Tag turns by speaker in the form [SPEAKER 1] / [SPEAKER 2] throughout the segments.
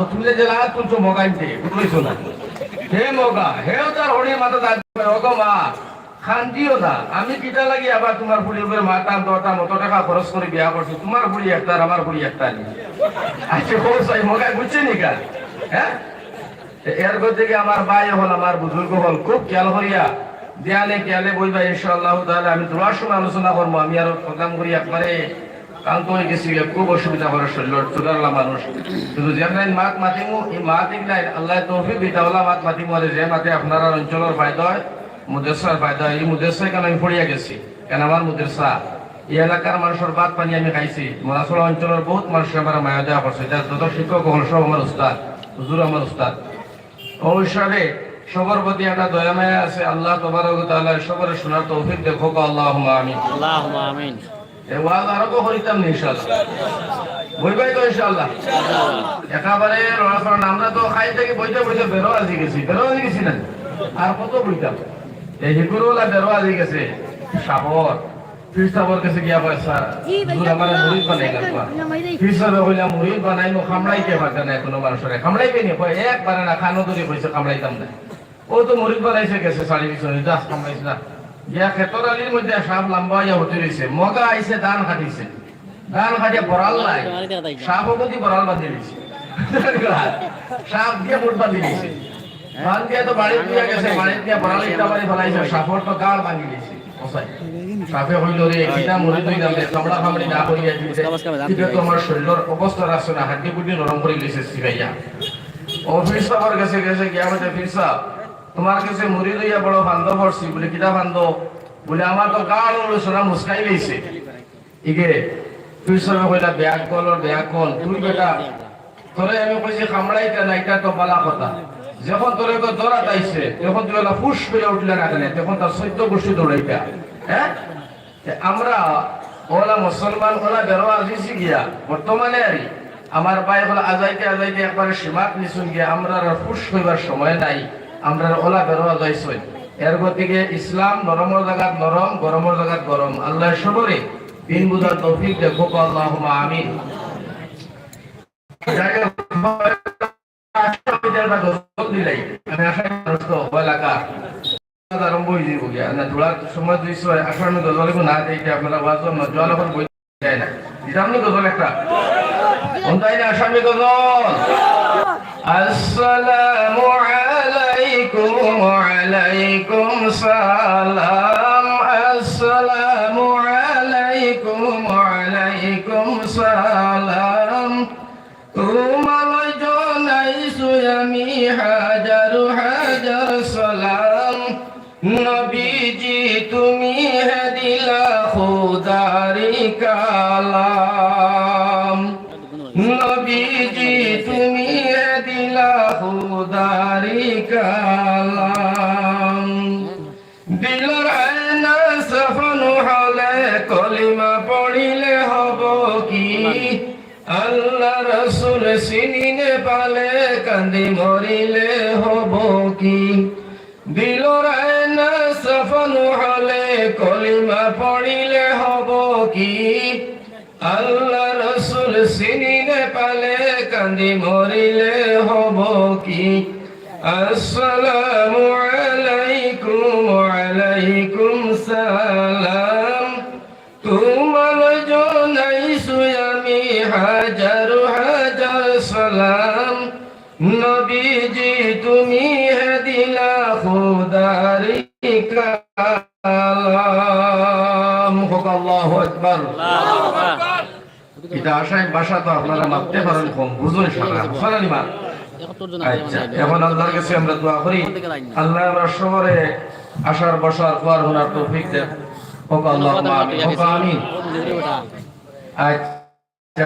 [SPEAKER 1] যে জেলা তুলছো মগাইতে বুঝছ না? হে মগা হেও তার হরি মাথা দাঁড়িয়ে ওগো মা খান্দিও না। আমি কিটা লাগি আবার তোমার বুড়ি উপরে মাতাম দরটা মতো টাকা খরচ করে বিয়া করছি? তোমার বুড়ি একটা আর আমার বুড়ি একটা নি আচ্ছা কৌশাই মগাই বুঝছে নি কার হ্যাঁ? এর থেকে আমার ভাই হল, আমার বুজুর্গ হল। খুব খেয়াল করিয়া দেয়ালে খেয়ালে বইবা, ইনশাআল্লাহ তাহলে আমি তোমার সময় আলোচনা করব, আমি আরও প্রোগ্রাম করি একবারে। খুব অসুবিধা মাত মাতিক নাই আল্লাহ তৌফিক মাত যে হয় এই আমি গেছি? মানুষের বাদ পানি আমি খাইছি। মোনাসোলা অঞ্চলের বহুত মানুষ আমার মায়া দেওয়া করছে। যত শিক্ষক হল, সব আমার উস্তাদ, হুজুর আমার উস্তাদ। ও সবার প্রতি একটা দয়া মায়া আছে। আল্লাহ তোমার সবার শোনার তৌফিক দেখো আল্লাহ
[SPEAKER 2] আমিন। আল্লাহ
[SPEAKER 1] আমিন। ওয়াজ আরও তো করিতাম না ইনশাআল্লাহ। বইবাই তো ইনশাআল্লাহ। একেবারে লড়াচড়া আমরা তো খাই থেকে বইতে বইতে বেরো আজি গেছি বেরো আজি গেছি না। আর কত বইতাম? এই হিগুরওয়ালা বেরো আজি গেছে। সাপর ফির সাপর কাছে গিয়া পয়সা দূর আমার মুড়ি বানাই লাগবা ফির সাপে কইলা মুড়ি বানাই নো খামড়াইতে পারতে না কোনো মানুষের খামড়াইবে নি? কয় একবারে না খানো ধরে কইছে খামড়াইতাম না। ও তো মুড়ি বানাইছে গেছে সাড়ে বিছনে দাস খামড়াইছে না গিয়া খেতর গেছে না করিয়া দিয়েছে এটা তো আমার শরীরের অবস্থা রাখছে না হাড্ডি কুড্ডি নরম করে লিছে সিবাইয়া অফিস সাহেবের কাছে গেছে, গিয়া ফির সাহেব তোমার কাছে মুড়ি লইয়া বড় বান্ধব পড়ছি বলে কিটা বান্ধব বলে আমার তো গাড় সোনা মুস্কাই লইছে। ইগে তুই সবে কইলা ব্যাগ কল ব্যাগ কল তুই বেটা। তোরে আমি কইছি কামড়াইতে না এটা তো বালা কথা। যখন তোরে তো দৌড়াত আইছে তখন তুই ওলা ফুস করে উঠলে না কেন তখন তার সৈত্য গোষ্ঠী দৌড়াইতা হ্যাঁ আমরা, ওলা মুসলমান ওলা বেরো আজিছি গিয়া বর্তমানে আরি আমার ভাই হলো আজাইতে আজাইতে একবারে সীমাত নিছুন গিয়া আমরা ফুস হইবার সময় নাই। আমরা ওলা বেরো আজাইছই এর গতিকে ইসলাম নরমর জায়গাত নরম গরমর জায়গাত গরম আল্লাহ সবরে দিন বুঝার তৌফিক দেখো আল্লাহ আমিন। আরম্ভ হয়ে যাব গিয়া। না ধোড়ার সময় দিয়েছ আসলে আমি না দিই আপনারা বাজো না জল এখন বই যায় না। দিতাম না গজল একটা? কোনটাই না আসামি গজল? আসসালামু আলাইকুম ওয়ালাইকুম সালাম আসসালামু আলাইকুম ওয়ালাইকুম সালাম তোমার জনাইছো আমি হাজার হাজার সালাম নবীজি তুমি হে দিলা খুদারি কালাম নবীজি তুমি হে দিলা খুদারি কালাম কলিমা পড়িলে হব কি? আল্লাহ রসুল সিনিনে পালে কান্দি মরিলে হব কি? দিলর আয়না সফন হলে কলিমা পড়িলে হব কি? আল্লাহ রসুল সিনিনে পালে কান্দি মরিলে হব কি? আসসালামু আলাইকুম ওয়ালাইকুম সালাম। এটা আশায় বাসা তো আপনারা মাপতে পারেন কম বুঝুন সারা। সারানি মা এখন আল্লাহর কাছে আমরা দোয়া করি। আল্লাহ আমরা শহরে আসার বসার পর ওনার তৌফিক দেন। হোক আল্লাহ হোক আমিন। আচ্ছা।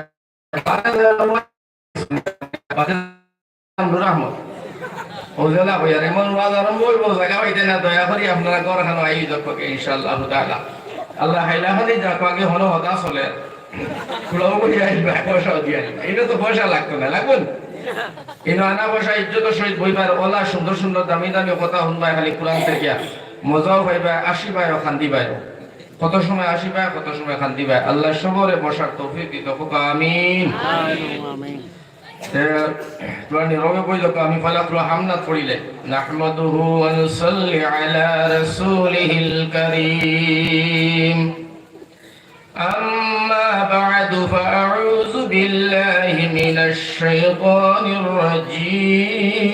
[SPEAKER 1] কিন্তু আনা পয়সা, ইজ্জত সহিত বইবার ওলা সুন্দর সুন্দর, দামি দামি কথা শুনবাই, খালি কোরআন থেকে। মজাও পাইবা আসিবাই শান্তি পাই কত সময় আসিবাই কত সময় শান্তি পাই আল্লাহ সবরে বসার তৌফিক দিত আমিন। تواني روي بوي لك أمي فلق رحمنا فريلة نحمده ونصلي على رسوله الكريم أما بعد فأعوذ بالله من الشيطان الرجيم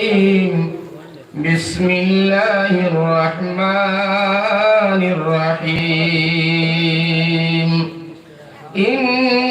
[SPEAKER 1] بسم الله الرحمن الرحيم إن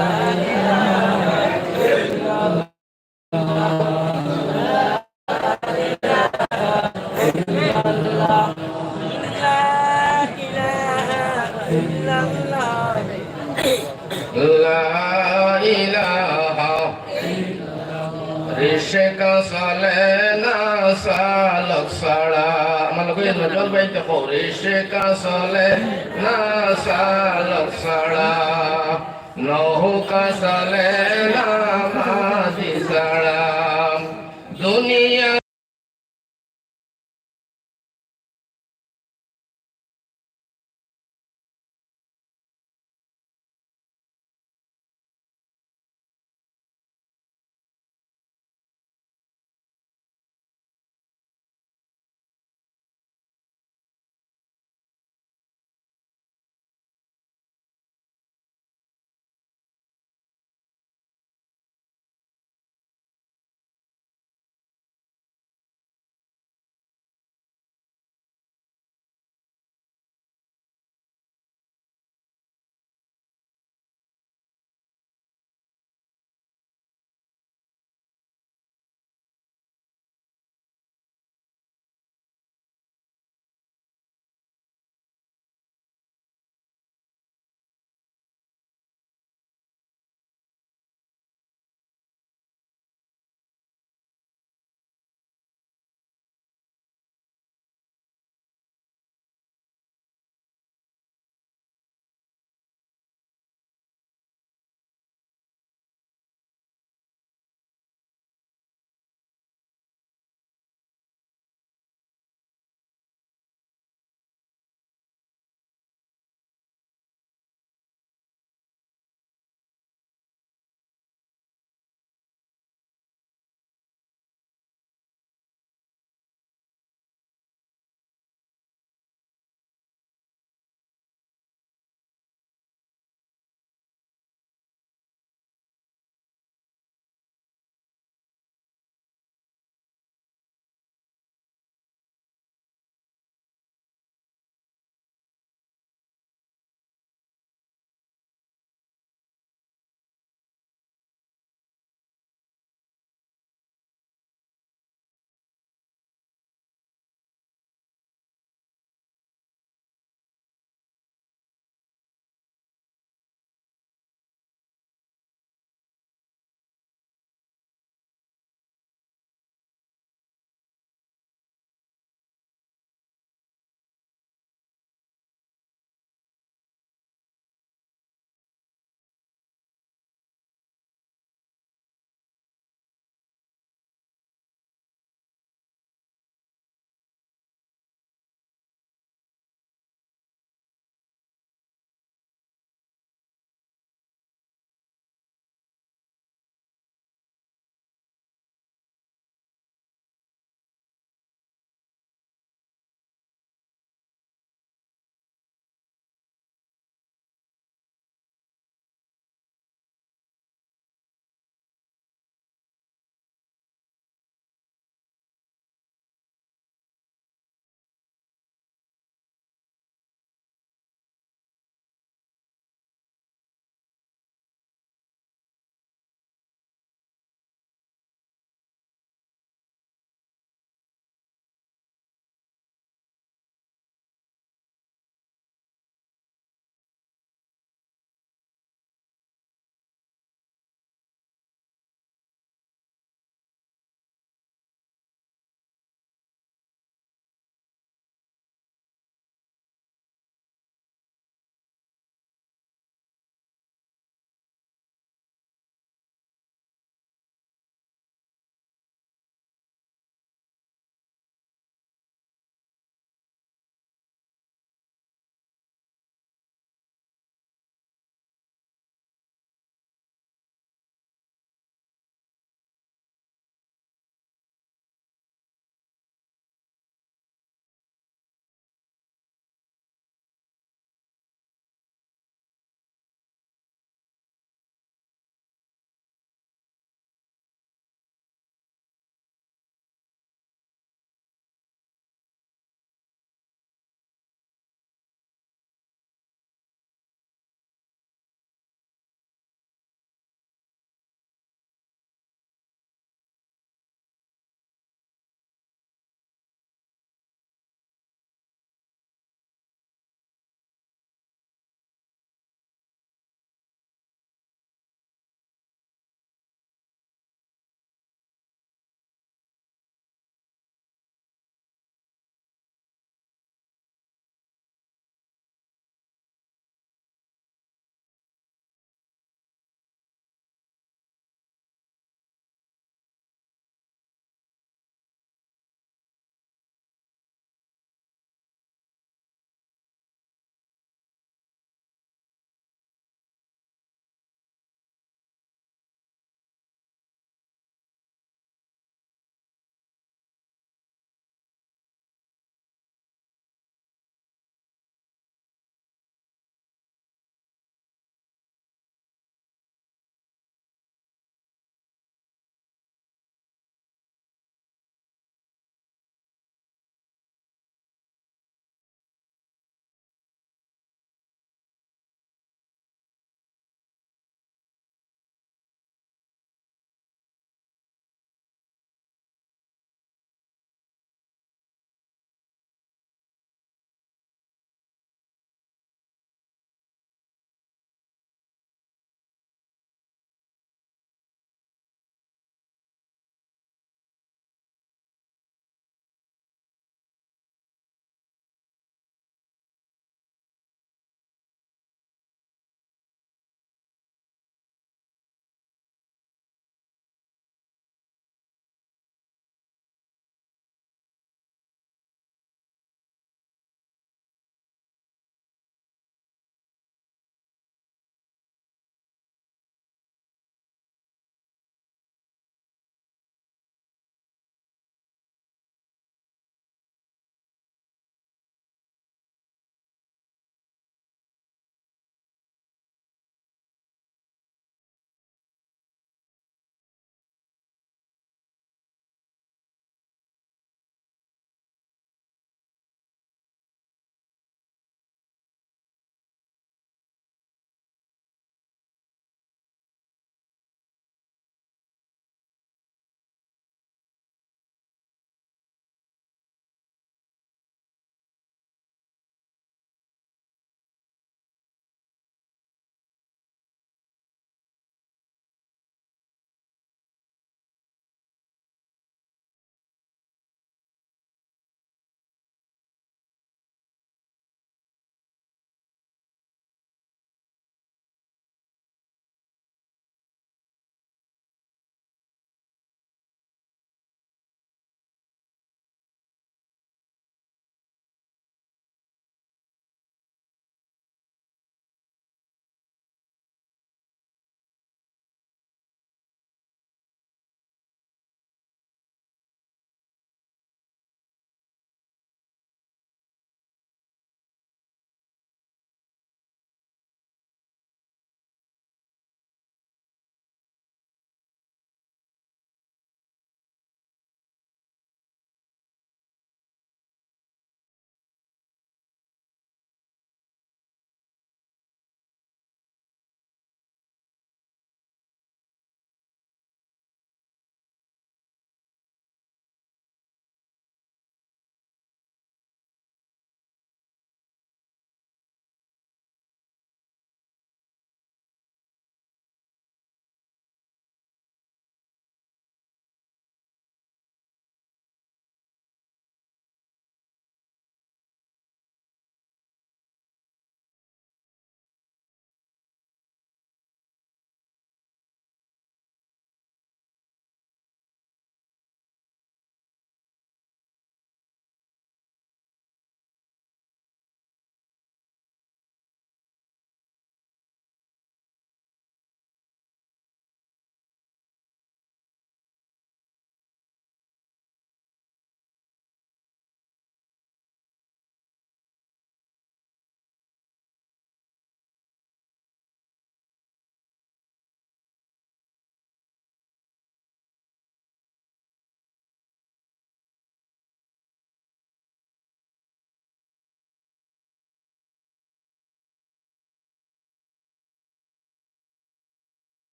[SPEAKER 1] ঋষিক সালে না সালক সাড়া আমার লোক নজল বাইতে কো ঋষিক সালে না সালক সাড়া নৌকা সালে না মাঝি সাড়া